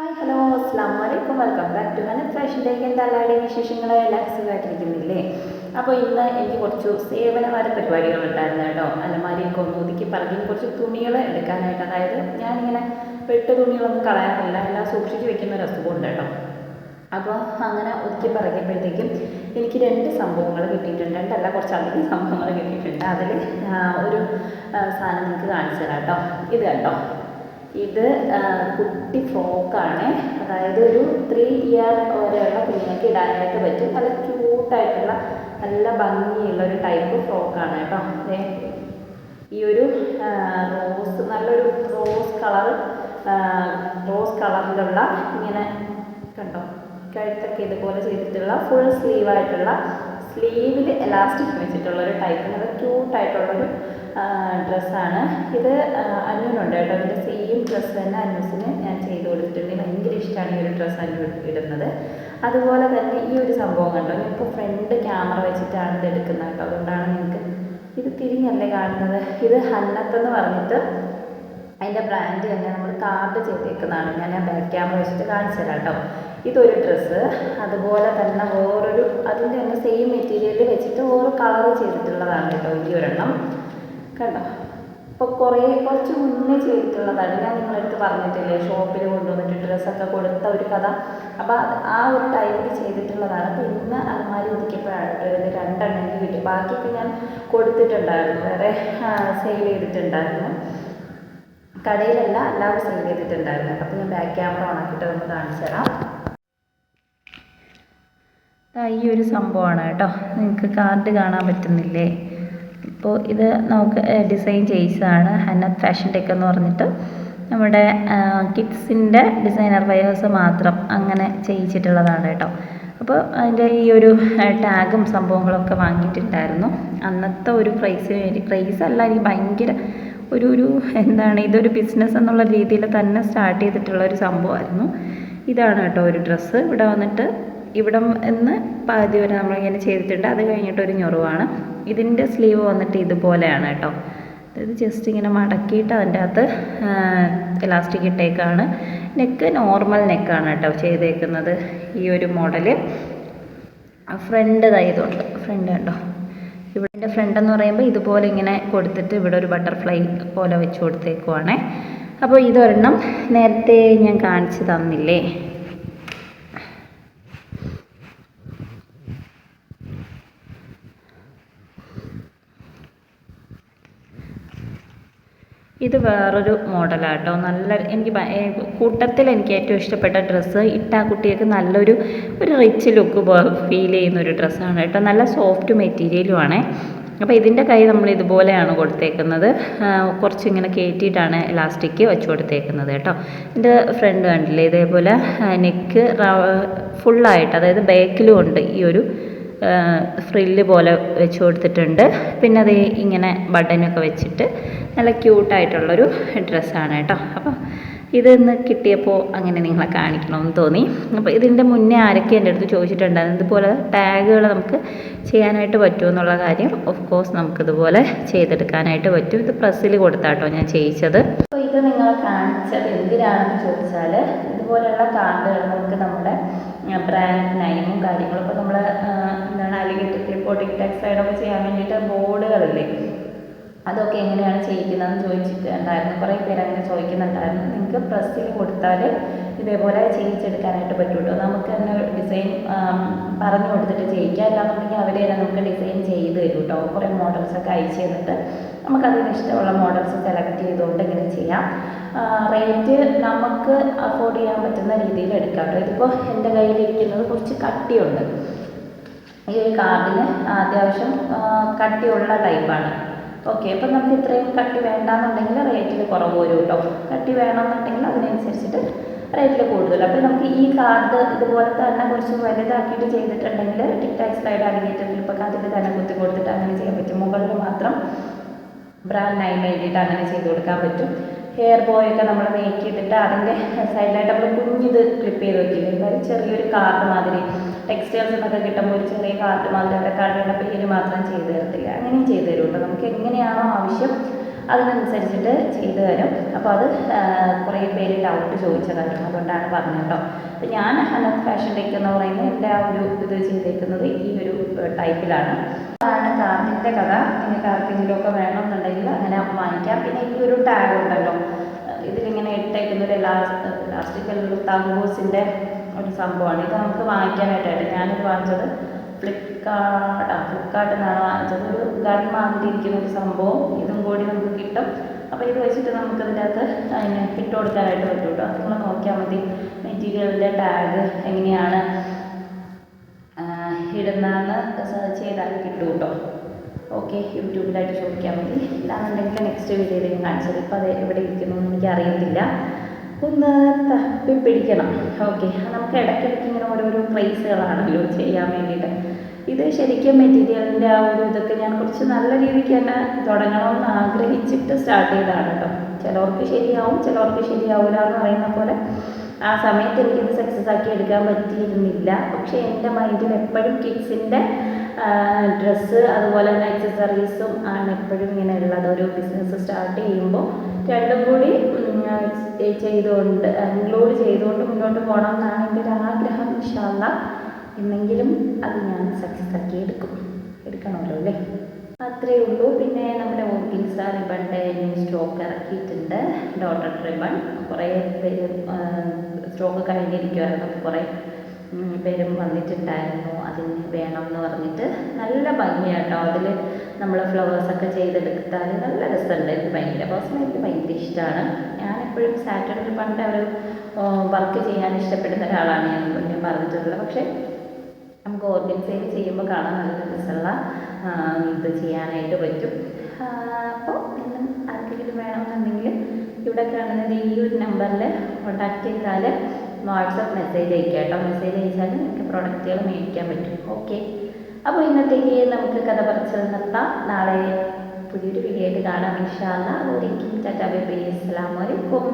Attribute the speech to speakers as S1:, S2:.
S1: Hi hello അസ്സാം വലൈക്കും welcome back to ഹനത് ഡേക്ക് എന്താ എല്ലാവരുടെയും വിശേഷങ്ങൾ എല്ലാം സുഖമായിട്ടിരിക്കുന്നില്ലേ? അപ്പോൾ ഇന്ന് എനിക്ക് കുറച്ച് സേവനവാര പരിപാടികളുണ്ടായിരുന്നു കേട്ടോ. അലമാരിയൊക്കെ ഒന്ന് ഒതുക്കി പറഞ്ഞു കുറച്ച് തുണികൾ എടുക്കാനായിട്ട്. അതായത് ഞാനിങ്ങനെ പെട്ട തുണികളൊന്നും കളയാറില്ല. എല്ലാം സൂക്ഷിച്ച് വെക്കുന്ന ഒരു അസുഖമുണ്ട് കേട്ടോ. അപ്പോൾ അങ്ങനെ ഒതുക്കി പറയുമ്പോഴത്തേക്കും എനിക്ക് രണ്ട് സംഭവങ്ങൾ കിട്ടിയിട്ടുണ്ട്. രണ്ടല്ല കുറച്ചധികം സംഭവങ്ങൾ കിട്ടിയിട്ടുണ്ട്. അതിൽ ഒരു സാധനം നിങ്ങൾക്ക് കാണിച്ചു തരാം കേട്ടോ. ഇത് കണ്ടോ? ഇത് കുട്ടി ഫ്രോക്കാണ്. അതായത് ഒരു ത്രീ ഇയർ വരെയുള്ള കുഞ്ഞുങ്ങൾക്ക് ഇടാനായിട്ട് പറ്റും. നല്ല ക്യൂട്ടായിട്ടുള്ള നല്ല ഭംഗിയുള്ള ഒരു ടൈപ്പ് ഫ്രോക്കാണ് കേട്ടോ. ഈ ഒരു റോസ് നല്ലൊരു റോസ് കളർ റോസ് കളറിലുള്ള ഇങ്ങനെ കണ്ടോ? കഴുത്തൊക്കെ ഇതുപോലെ ചെയ്തിട്ടുള്ള ഫുൾ സ്ലീവായിട്ടുള്ള സ്ലീവിൽ എലാസ്റ്റിക് വെച്ചിട്ടുള്ള ഒരു ടൈപ്പ് നല്ല ക്യൂട്ടായിട്ടുള്ളൊരു ഡ്രസ്സാണ് ഇത് അനുവിനുണ്ട് കേട്ടോ. അതിന്റെ സെയിം ഡ്രസ്സ് തന്നെ അന്നൂസിന് ഞാൻ ചെയ്ത് കൊടുത്തിട്ടുണ്ട്. ഭയങ്കര ഇഷ്ടമാണ് ഈ ഒരു ഡ്രസ്സ് അന്നു ഇടുന്നത്. അതുപോലെ തന്നെ ഈ ഒരു സംഭവം കണ്ടോ? ഞാനിപ്പോൾ ഫ്രണ്ട് ക്യാമറ വെച്ചിട്ടാണ് ഇത് എടുക്കുന്നത് കേട്ടോ. അതുകൊണ്ടാണ് നിങ്ങൾക്ക് ഇത് തിരിഞ്ഞല്ലേ കാണുന്നത്. ഇത് ഹന്നത്തെന്ന് പറഞ്ഞിട്ട് അതിന്റെ ബ്രാൻഡ് തന്നെ നമ്മൾ കാർഡ് ചെയ്തേക്കുന്നതാണ്. ഞാൻ ആ ബാക്ക് ക്യാമറ വെച്ചിട്ട് കാണിച്ചു തരാം കേട്ടോ. ഇതൊരു ഡ്രസ്സ് അതുപോലെ തന്നെ വേറൊരു അതിന്റെ തന്നെ സെയിം മെറ്റീരിയൽ വെച്ചിട്ട് ഓരോ കളർ ചെയ്തിട്ടുള്ളതാണ് കേട്ടോ. ഈ ഒരെണ്ണം. കണ്ടോ? ഇപ്പോൾ കുറേ കുറച്ച് മുന്നേ ചെയ്തിട്ടുള്ളതാണ്. ഞാൻ നിങ്ങളടുത്ത് പറഞ്ഞിട്ടില്ലേ ഷോപ്പിൽ കൊണ്ടുവന്നിട്ട് ഡ്രസ്സൊക്കെ കൊടുത്ത ഒരു കഥ. അപ്പോൾ ആ ഒരു ടൈമിൽ ചെയ്തിട്ടുള്ളതാണ്. അപ്പോൾ ഇന്ന് അലമാരി ഒതുക്കിയപ്പോഴാണ് രണ്ടെണ്ണം എനിക്ക് കിട്ടി. ബാക്കിയൊക്കെ ഞാൻ കൊടുത്തിട്ടുണ്ടായിരുന്നു. വേറെ സെയിൽ ചെയ്തിട്ടുണ്ടായിരുന്നു. കടയിലല്ല അല്ലാതെ സെയിൽ ചെയ്തിട്ടുണ്ടായിരുന്നു. അപ്പോൾ ഞാൻ ബാക്ക് ക്യാമറ ഓൺ ആക്കിയിട്ട് ഒന്ന് കാണിച്ചു തരാം. ഈ ഒരു സംഭവമാണ് കേട്ടോ. നിങ്ങൾക്ക് കാർഡ് കാണാൻ പറ്റുന്നില്ലേ? ഇപ്പോൾ ഇത് നമുക്ക് ഡിസൈൻ ചെയ്യിച്ചതാണ് ഹന്ന ഫാഷൻ ടെക് എന്ന് പറഞ്ഞിട്ട്. നമ്മുടെ കിഡ്സിന്റെ ഡിസൈനർ വയേഴ്സ് മാത്രം അങ്ങനെ ചെയ്യിച്ചിട്ടുള്ളതാണ് കേട്ടോ. അപ്പോൾ അതിന്റെ ഈ ഒരു ടാഗും സംഭവങ്ങളൊക്കെ വാങ്ങിയിട്ടുണ്ടായിരുന്നു. അന്നത്തെ ഒരു പ്രൈസിന് വേണ്ടി പ്രൈസ് അല്ല എനിക്ക് ഭയങ്കര ഒരു ഒരു എന്താണ് ഇതൊരു ബിസിനസ് എന്നുള്ള രീതിയിൽ തന്നെ സ്റ്റാർട്ട് ചെയ്തിട്ടുള്ള ഒരു സംഭവമായിരുന്നു. ഇതാണ് കേട്ടോ ഒരു ഡ്രസ്സ് ഇവിടെ വന്നിട്ട് ഇവിടം എന്ന് പകുതി വരെ നമ്മളിങ്ങനെ ചെയ്തിട്ടുണ്ട്. അത് കഴിഞ്ഞിട്ട് ഒരു ഞൊറുവാണ്. ഇതിന്റെ സ്ലീവ് വന്നിട്ട് ഇതുപോലെയാണ് കേട്ടോ. അതായത് ജസ്റ്റ് ഇങ്ങനെ മടക്കിയിട്ട് അതിന്റെ അകത്ത് ഇലാസ്റ്റിക് ഇട്ടേക്കാണ്. നെക്ക് നോർമൽ നെക്കാണ് കേട്ടോ ചെയ്തേക്കുന്നത് ഈ ഒരു മോഡൽ ഫ്രണ്ട് ഇതായതുകൊണ്ട് ഫ്രണ്ട് കണ്ടോ? ഇവിടെ ഫ്രണ്ട് എന്ന് പറയുമ്പോൾ ഇതുപോലെ ഇങ്ങനെ കൊടുത്തിട്ട് ഇവിടെ ഒരു ബട്ടർഫ്ലൈ പോലെ വെച്ച് കൊടുത്തേക്കുവാണേ. അപ്പോൾ ഇതൊരെണ്ണം നേരത്തെ ഞാൻ കാണിച്ചു തന്നില്ലേ? ഇത് വേറൊരു മോഡലാട്ടോ. നല്ല എനിക്ക് കൂട്ടത്തിൽ എനിക്ക് ഏറ്റവും ഇഷ്ടപ്പെട്ട ഡ്രസ്സ് ഇട്ടാ കുട്ടികൾക്ക് നല്ലൊരു ഒരു റിച്ച് ലുക്ക് ഫീൽ ചെയ്യുന്ന ഒരു ഡ്രസ്സാണ് കേട്ടോ. നല്ല സോഫ്റ്റ് മെറ്റീരിയലും ആണേ. അപ്പോൾ ഇതിന്റെ കൈ നമ്മൾ ഇതുപോലെയാണ് കൊടുത്തേക്കുന്നത്. കുറച്ച് കുറച്ചിങ്ങനെ കയറ്റിയിട്ടാണ് ഇലാസ്റ്റിക് വെച്ച് കൊടുത്തേക്കുന്നത് കേട്ടോ. ഇതിന്റെ ഫ്രണ്ട് കണ്ടില്ലേ ഇതേപോലെ നെക്ക് ഫുള്ളായിട്ട് അതായത് ബാക്കിലും ഉണ്ട് ഈ ഒരു ഫ്രില്ല് പോലെ വെച്ച് കൊടുത്തിട്ടുണ്ട്. പിന്നെ അത് ഇങ്ങനെ ബട്ടനൊക്കെ വെച്ചിട്ട് നല്ല ക്യൂട്ടായിട്ടുള്ളൊരു ഡ്രസ്സാണ് കേട്ടോ. അപ്പോൾ ഇതെന്ന് കിട്ടിയപ്പോൾ അങ്ങനെ നിങ്ങളെ കാണിക്കണമെന്ന് തോന്നി. അപ്പോൾ ഇതിന്റെ മുന്നേ ആരൊക്കെ എന്റെ അടുത്ത് ചോദിച്ചിട്ടുണ്ടായിരുന്നു? ഇതുപോലെ ടാഗുകൾ നമുക്ക് ചെയ്യാനായിട്ട് പറ്റുമോ എന്നുള്ള കാര്യം ഓഫ് കോഴ്സ് നമുക്കിതുപോലെ ചെയ്തെടുക്കാനായിട്ട് പറ്റും. ഇത് പ്രസ്സിൽ കൊടുത്താട്ടോ ഞാൻ ചെയ്യിച്ചത്. അപ്പോൾ ഇത് നിങ്ങൾ കാണിച്ചത് എന്തിനാണെന്ന് ചോദിച്ചാൽ ഇതുപോലെയുള്ള കാർഡുകൾ നമുക്ക് നമ്മുടെ ബ്രാൻഡ് നെയിമും ഇപ്പോൾ നമ്മൾ എന്താണ് റിപ്പോർട്ടിംഗ് ക്ലിപ്പോട്ടിക് ഒക്കെ ചെയ്യാൻ വേണ്ടിയിട്ട് ബോർഡുകളില്ലേ? അതൊക്കെ എങ്ങനെയാണ് ചെയ്യിക്കുന്നതെന്ന് ചോദിച്ചിട്ടുണ്ടായിരുന്നു. കുറേ പേര് അങ്ങനെ ചോദിക്കുന്നുണ്ടായിരുന്നു. നിങ്ങൾക്ക് പ്രസ്സിൽ കൊടുത്താൽ ഇതേപോലെ ചെയ്യിച്ചെടുക്കാനായിട്ട് പറ്റും കേട്ടോ നമുക്ക് തന്നെ ഡിസൈൻ പറഞ്ഞു കൊടുത്തിട്ട് ചെയ്യിക്കാം. അല്ലാന്നുണ്ടെങ്കിൽ അവർ തന്നെ നമുക്ക് ഡിസൈൻ ചെയ്ത് തരും കേട്ടോ കുറേ മോഡൽസൊക്കെ അയച്ചു തന്നിട്ട് നമുക്കതിന് ഇഷ്ടമുള്ള മോഡൽസ് സെലക്ട് ചെയ്തുകൊണ്ട് ഇങ്ങനെ ചെയ്യാം. റേറ്റ് നമുക്ക് അഫോർഡ് ചെയ്യാൻ പറ്റുന്ന രീതിയിൽ എടുക്കാം കേട്ടോ. ഇതിപ്പോൾ എന്റെ കയ്യിലിരിക്കുന്നത് കുറച്ച് കട്ടിയുണ്ട്. ഈ ഒരു കാർഡിന് അത്യാവശ്യം കട്ടിയുള്ള ടൈപ്പാണ്. ഓക്കെ അപ്പം നമുക്ക് ഇത്രയും കട്ടി വേണ്ടാന്നുണ്ടെങ്കിൽ റേറ്റിൽ കുറവ് വരും കേട്ടോ. കട്ടി വേണമെന്നുണ്ടെങ്കിൽ അതിനനുസരിച്ചിട്ട് റേറ്റിൽ കൂടുതൽ അപ്പോൾ നമുക്ക് ഈ കാർഡ് ഇതുപോലെ തന്നെ കുറച്ച് വലുതാക്കിയിട്ട് ചെയ്തിട്ടുണ്ടെങ്കിൽ ടിക് ടാക് സ്ലൈഡ് അലിഗേറ്റർ ഇപ്പോൾ അതിൽ തന്നെ കുത്തി കൊടുത്തിട്ട് അങ്ങനെ ചെയ്യാൻ പറ്റും. മുകളിൽ മാത്രം ബ്രാൻഡ് നൈൻ എഴുതിയിട്ട് അങ്ങനെ ചെയ്ത് കൊടുക്കാൻ പറ്റും. ഹെയർ ബോയ് ഒക്കെ നമ്മൾ മേക്ക് ചെയ്തിട്ട് അതിന്റെ സൈഡിലായിട്ട് നമ്മൾ കുഞ്ഞിത് ക്ലിപ്പ് ചെയ്ത് വെക്കില്ലേ അതായത് ചെറിയൊരു കാർഡ് മാതിരി ടെക്സ്റ്റൈൽസ് എന്നൊക്കെ കിട്ടുമ്പോൾ ഒരു ചെറിയ കാർഡ് മാതിരി അവിടെ കാർഡിന്റെ പേര് മാത്രം ചെയ്ത് തരത്തില്ല. അങ്ങനെയും ചെയ്ത് തരും കേട്ടോ. നമുക്ക് എങ്ങനെയാണോ ആവശ്യം അതിനനുസരിച്ചിട്ട് ചെയ്തു തരും. അപ്പോൾ അത് കുറേ പേര് ഡൗട്ട് ചോദിച്ച കാര്യം അതുകൊണ്ടാണ് പറഞ്ഞത് കേട്ടോ അപ്പോൾ ഞാൻ അനന്ത് ഫാഷൻ ടെക് എന്ന് പറയുന്നത് എന്റെ ആ ഒരു ഇത് ചെയ്തേക്കുന്നത് ഈ ഒരു ടൈപ്പിലാണ് അതാണ് കാർഡിന്റെ കഥ. നിങ്ങൾക്ക് ആർക്കെങ്കിലുമൊക്കെ വേണമെന്നുണ്ടെങ്കിൽ അങ്ങനെ വാങ്ങിക്കാം. പിന്നെ ഈ ഒരു ടാഗ് ഉണ്ടല്ലോ. ഇതിലിങ്ങനെ ഇട്ടേക്കുന്ന ഒരു ലാസ്റ്റ് ലാസ്റ്റിക് താങ്കോസിന്റെ ഒരു സംഭവമാണ്. ഇത് നമുക്ക് വാങ്ങിക്കാനായിട്ടായിട്ട് ഞാനിത് വാങ്ങിച്ചത്. ഫ്ലിപ്കാർട്ട് ആ ഫ്ലിപ്കാർട്ടിൽ നിന്നാണ് വാങ്ങിച്ചത്. ഒരു ഗൺ മാതിരി ഇരിക്കുന്ന ഒരു സംഭവം ഇതും കൂടി നമുക്ക് കിട്ടും. അപ്പോൾ ഇത് വെച്ചിട്ട് നമുക്ക് അതിന്റെ അകത്ത് അതിന് ഇട്ട് കൊടുക്കാനായിട്ട് പറ്റും കേട്ടോ അത് നിങ്ങൾ നോക്കിയാൽ മതി. മെറ്റീരിയലിന്റെ ടാഗ് എങ്ങനെയാണ് ഇടുന്നതെന്ന് ചെയ്താൽ കിട്ടും കേട്ടോ ഓക്കെ യൂട്യൂബിലായിട്ട് ചോദിക്കാൻ മതി. ഇല്ലാന്നുണ്ടെങ്കിൽ നെക്സ്റ്റ് വീഡിയോയിൽ ഞാൻ കാണിച്ചത് ഇപ്പോൾ അത് എവിടെ ഇരിക്കുന്നു എന്ന് എനിക്ക് അറിയത്തില്ല. ഒന്ന് തപ്പി പിടിക്കണം. ഓക്കെ നമുക്ക് ഇടയ്ക്കിടയ്ക്ക് ഇങ്ങനെ ഓരോരോ പ്രൈസുകളാണല്ലോ ചെയ്യാൻ വേണ്ടിയിട്ട്. ഇത് ശരിക്കും മെറ്റീരിയലിന്റെ ആ ഒരു ഇതൊക്കെ ഞാൻ കുറച്ച് നല്ല രീതിക്ക് തന്നെ തുടങ്ങണമെന്ന് ആഗ്രഹിച്ചിട്ട് സ്റ്റാർട്ട് ചെയ്തതാണ് കേട്ടോ ചിലവർക്ക് ശരിയാവും ചിലവർക്ക് ശരിയാവില്ല എന്ന് പറയുന്ന പോലെ ആ സമയത്ത് എനിക്കിത് സക്സസ് ആക്കി എടുക്കാൻ പറ്റിയിരുന്നില്ല. പക്ഷേ എന്റെ മൈൻഡിൽ എപ്പോഴും കിഡ്സിന്റെ ഡ്രസ്സ് അതുപോലെ തന്നെ അക്സസറീസും ആണ് എപ്പോഴും ഇങ്ങനെ ഉള്ളത്. ഒരു ബിസിനസ് സ്റ്റാർട്ട് ചെയ്യുമ്പോൾ രണ്ടും കൂടി ചെയ്തുകൊണ്ട് ഇൻക്ലൂഡ് ചെയ്തുകൊണ്ട് മുന്നോട്ട് പോകണം എന്നാണ് എന്റെ ഒരു ആഗ്രഹം ഇൻഷാല്ല എന്നെങ്കിലും അത് ഞാൻ സക്സസ് ആക്കി എടുക്കും. എടുക്കണമല്ലോ അല്ലേ? അത്രയേ ഉള്ളൂ. പിന്നെ നമ്മുടെ ഓർഗിൻസ റിബണിന്റെ ന്യൂ സ്റ്റോക്ക് ഇറക്കിയിട്ടുണ്ട്. ഡോട്ടർ റിബൺ കുറേ പേര് സ്റ്റോക്ക് കഴിഞ്ഞിരിക്കുമായിരുന്നു കുറേ പേരും വന്നിട്ടുണ്ടായിരുന്നു അതിന് വേണം എന്ന് പറഞ്ഞിട്ട് നല്ല ഭംഗിയാട്ടോ. അതിൽ നമ്മൾ ഫ്ലവേഴ്സൊക്കെ ചെയ്തെടുത്താൽ നല്ല രസമുണ്ട്. എനിക്ക് ഭയങ്കര പേഴ്സണലി എനിക്ക് ഭയങ്കര ഇഷ്ടമാണ്. ഞാനെപ്പോഴും സാറ്റർഡേ പണ്ട് ഒരു വർക്ക് ചെയ്യാൻ ഇഷ്ടപ്പെടുന്ന ഒരാളാണ് ഞാൻ മുന്നേ പറഞ്ഞിട്ടുള്ളത്. പക്ഷേ നമുക്ക് ഓർഗനൈസേഷൻ ചെയ്യുമ്പോൾ കാണാൻ നല്ല രസമുള്ള ഇത് ചെയ്യാനായിട്ട് പറ്റും. അപ്പോൾ ഇന്നും ആർക്കെങ്കിലും വേണമെന്നുണ്ടെങ്കിൽ ഇവിടെ കാണുന്നത് ഈ ഒരു നമ്പറിൽ കോൺടാക്ട് ചെയ്താൽ വാട്സപ്പ് മെസ്സേജ് അയക്കുക കേട്ടോ. മെസ്സേജ് അയച്ചാൽ നിങ്ങൾക്ക് പ്രോഡക്റ്റുകൾ മേടിക്കാൻ പറ്റും. ഓക്കെ അപ്പോൾ ഇന്നത്തേക്ക് നമുക്ക് കഥ പറിച്ചത് നിർത്താം. നാളെ പുതിയൊരു വീഡിയോ ആയിട്ട് കാണാം. ഇൻഷാല്ല അതുവരേക്കും ടാറ്റാ ബൈ ബൈ അസ്സാം അലൈക്കും.